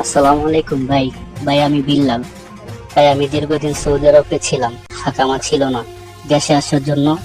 আসসালামু আলাইকুম ভাই। ভাই, আমি বিল্লাল। ভাই, আমি দীর্ঘদিন সৌদি আরবে ছিলাম। থাকামা ছিল না। দেশে আসার জন্য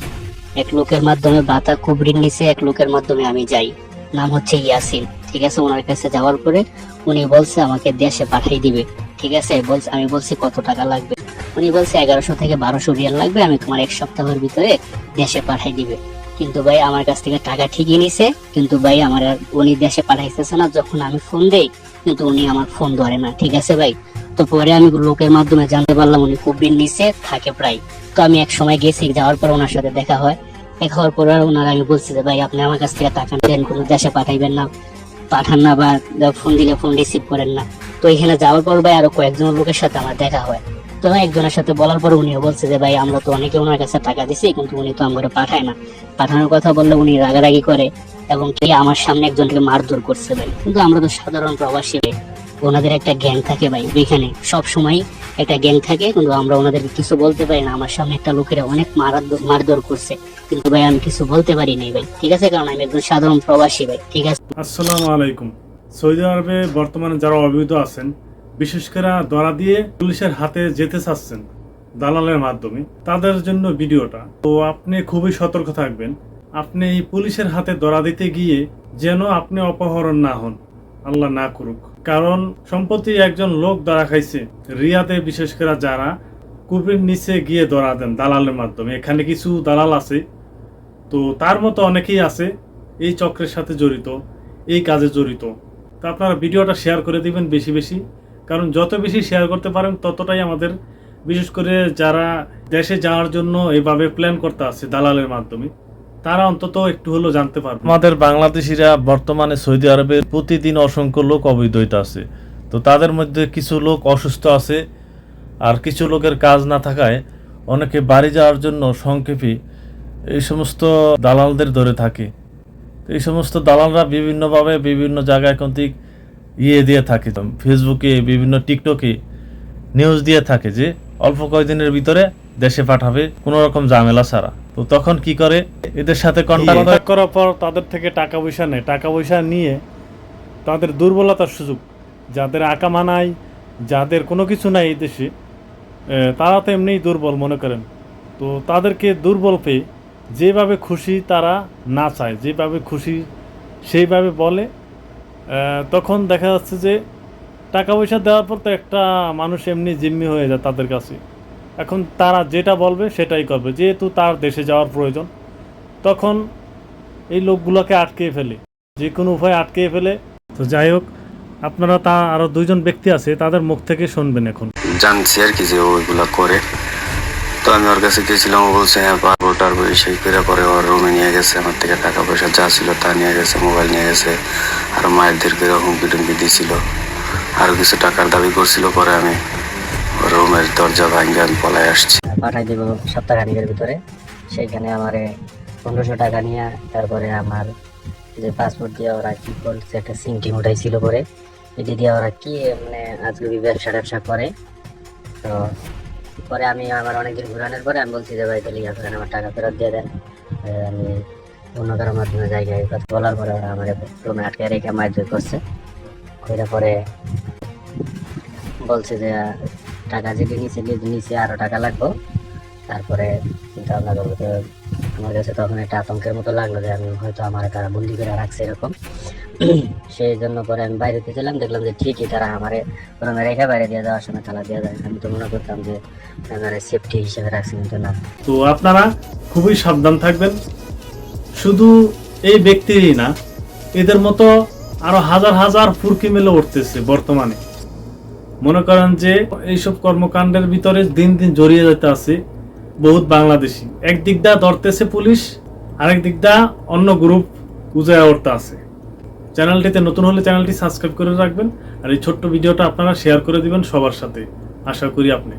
এক লোকের মাধ্যমে বাতা কুবরির নিচে এক লোকের মাধ্যমে আমি যাই। নাম হচ্ছে ইয়াসিন। ঠিক আছে? ওনার কাছে যাওয়ার পরে উনি বলছে, আমাকে দেশে পাঠিয়ে দিবে। ঠিক আছে? বলছে, আমি বলছি, কত টাকা লাগবে? উনি বলছে, এগারোশো থেকে বারোশো রিয়াল লাগবে, আমি তোমার এক সপ্তাহের ভিতরে দেশে পাঠিয়ে দিবে। কিন্তু ভাই, আমার কাছ থেকে টাকা ঠিকই নিছে। কিন্তু ভাই, আমার উনি দেশে পাঠাইতেছে না। যখন আমি ফোন দেই কিন্তু উনি আমার ফোন ধরে না, ঠিক আছে ভাই? তো পরে আমি লোকের মাধ্যমে জানতে পারলাম উনি কুব্বির নিচে থাকে প্রায়। তো আমি এক সময় গেছি, যাওয়ার পর ওনার সাথে দেখা হয়। দেখা হওয়ার পর ওনার আমি বলছি যে, ভাই, আপনি আমার কাছ থেকে টাকা দেন কোনো দেশে পাঠাইবেন না। পাঠান না বা ফোন দিলে ফোন রিসিভ করেন না। তো এখানে যাওয়ার পর ভাই আরও কয়েকজন লোকের সাথে আমার দেখা হয়। তো একজনের সাথে বলার পর উনিও বলছে যে, ভাই, আমরা তো অনেকে ওনার কাছে টাকা দিছি, কিন্তু উনি তো আমার পাঠায় না। পাঠানোর কথা বললে উনি রাগারাগি করে এবং কি আমার সামনে একজনকে মারধর করছে, ভাই? কিন্তু আমরা তো সাধারণ প্রবাসী, ভাই। ওনাদের একটা গ্যাং থাকে, ভাই, ওইখানে। সব সময় একটা গ্যাং থাকে, কিন্তু আমরা ওনাদেরকে কিছু বলতে পারি না। আমার সামনে একটা লোকেরা অনেক মারাধর মারধর করছে। কিন্তু, ভাই, আমি কিছু বলতে পারি নাই, ভাই। ঠিক আছে? কারণ আমি একজন সাধারণ প্রবাসী, ভাই। ঠিক আছে? আসসালামু আলাইকুম। সৌদি আরবে বর্তমানে যারা অবৈধ আছেন বিশেষ করে ধরা দিয়ে পুলিশের হাতে যেতে চাচ্ছেন দালালের মাধ্যমে তাদের জন্য ভিডিওটা। তো আপনি খুবই সতর্ক থাকবেন। আপনি এই পুলিশের হাতে ধরা দিতে গিয়ে যেন আপনি অপহরণ না হন। আল্লাহ না করুক। কারণ সম্প্রতি একজন লোক ধরা খাইছে। রিয়াতে বিশেষ করে যারা কুপির নিচে গিয়ে ধরা দেন দালালের মাধ্যমে। এখানে কিছু দালাল আছে। তো তার মতো অনেকেই আছে। এই চক্রের সাথে জড়িত, এই কাজে জড়িত। তো আপনারা ভিডিওটা শেয়ার করে দিবেন বেশি বেশি। কারণ যত বেশি শেয়ার করতে পারেন, ততটাই আমাদের, বিশেষ করে যারা দেশে যাওয়ার জন্য এভাবে প্ল্যান করতে আছে দালালের মাধ্যমে, তারা অন্তত একটু হলেও জানতে পারবে। আমাদের বাংলাদেশিরা বর্তমানে সৌদি আরবের প্রতিদিন অসংখ্য লোক অবৈধ আছে। তো তাদের মধ্যে কিছু লোক অসুস্থ আছে আর কিছু লোকের কাজ না থাকায় অনেকে বাড়ি যাওয়ার জন্য সংক্ষেপে এই সমস্ত দালালদের ধরে থাকে। এই সমস্ত দালালরা বিভিন্নভাবে বিভিন্ন জায়গায় কন্তিক ইয়ে দিয়ে থাকে ফেসবুকে বিভিন্ন টিকটকে নিউজ দিয়ে থাকে যে অল্প কয়েকদিনের ভিতরে দেশে পাঠাবে কোনো রকম ঝামেলা ছাড়া। তো তখন কি করে? এদের সাথে কন্ট্যাক্ট করার পর তাদের থেকে টাকা পয়সা নেয়। টাকা পয়সা নিয়ে তাদের দুর্বলতার সুযোগ। যাদের আকামা নাই যাদের কোনো কিছু নাই এই দেশে তারা তো এমনিই দুর্বল মনে করেন। তো তাদেরকে দুর্বল পেয়ে যেভাবে খুশি তারা না চায় যেভাবে খুশি সেইভাবে বলে তখন দেখা যাচ্ছে যে টাকা পয়সা দেওয়ার পর তো একটা মানুষ এমনি জিম্মি হয়ে যায় তাদের কাছে। এখন তারা যেটা বলবে সেটাই করবে, যেহেতু তার দেশে যাওয়ার প্রয়োজন। তখন এই লোকগুলোকে আটকে ফেলে, যে কোনো উপায়ে আটকে ফেলে। তো যাই হোক, আপনারা তা আরও দুইজন ব্যক্তি আছে, তাদের মুখ থেকে শুনবেন এখন। জানছি আর কি যে ওইগুলা করে। তো আমি ওর কাছে গেছিলাম ও বলছে হ্যাঁ পারব টারবো সেই করে পরে ওর রুমে নিয়ে গেছে, আমার থেকে টাকা পয়সা যা ছিল তা নিয়ে গেছে মোবাইল নিয়ে গেছে। আর মায়ের দীর্ঘ হুমকি টুমকি দিয়েছিল আরও কিছু টাকার দাবি করছিল, পরে আমি রুমের দরজা ভাঙ্গে আমি পলায় আসছি। পাঠাই দেবো সপ্তাহখানিকের ভিতরে। সেইখানে আমারে পনেরোশো টাকা নিয়ে, তারপরে আমার যে পাসপোর্ট দিয়ে ওরা কি করছে একটা সিম টিম উঠাইছিল পরে। এটি দিয়ে ওরা কি মানে আজকে ব্যবসা ট্যাবসা করে। তো পরে আমি আমার অনেকদিন ঘুরানোর পরে আমি বলছি যে, ভাই, তাহলে ইয়া করেন আমার টাকা ফেরত দিয়ে দেন। আমি অন্য কারও মাধ্যমে জায়গায় কথা বলার পরে ওরা আমার রুমে আটকে রেখে মারধর করছে। করে পরে বলছে যে, টাকা যেটি নিচে নিচে আরও টাকা লাগবে। তারপরে চিন্তা ভাবনা করব আমার কাছে তখন একটা আতঙ্কের মতো লাগল যে, আমি হয়তো আমার তারা বন্দি করে রাখছে এরকম। সেই জন্য পরে আমি বাইরে গেছিলাম, দেখলাম যে ঠিকই তারা আমারে রুমে রেখে বাইরে দিয়ে দেওয়ার সময় তালা দিয়ে দেয়। আমি তো মনে করতাম যে আমার সেফটি হিসেবে রাখছে কিন্তু না। তো আপনারা খুবই সাবধান থাকবেন। শুধু এই ব্যক্তিরই না, এদের মতো আরও হাজার হাজার ফুরকি মেলে উঠতেছে বর্তমানে। মনে করেন যে এইসব কর্মকাণ্ডের ভিতরে দিন দিন জড়িয়ে যেতে আছে বহুত বাংলাদেশি। একদিক দা ধরতেছে পুলিশ আরেক দিক দা অন্য গ্রুপ উজায় উঠতে আছে। চ্যানেলটিতে নতুন হলে চ্যানেলটি সাবস্ক্রাইব করে রাখবেন আর এই ছোট্ট ভিডিওটা আপনারা শেয়ার করে দিবেন সবার সাথে। আশা করি আপনি।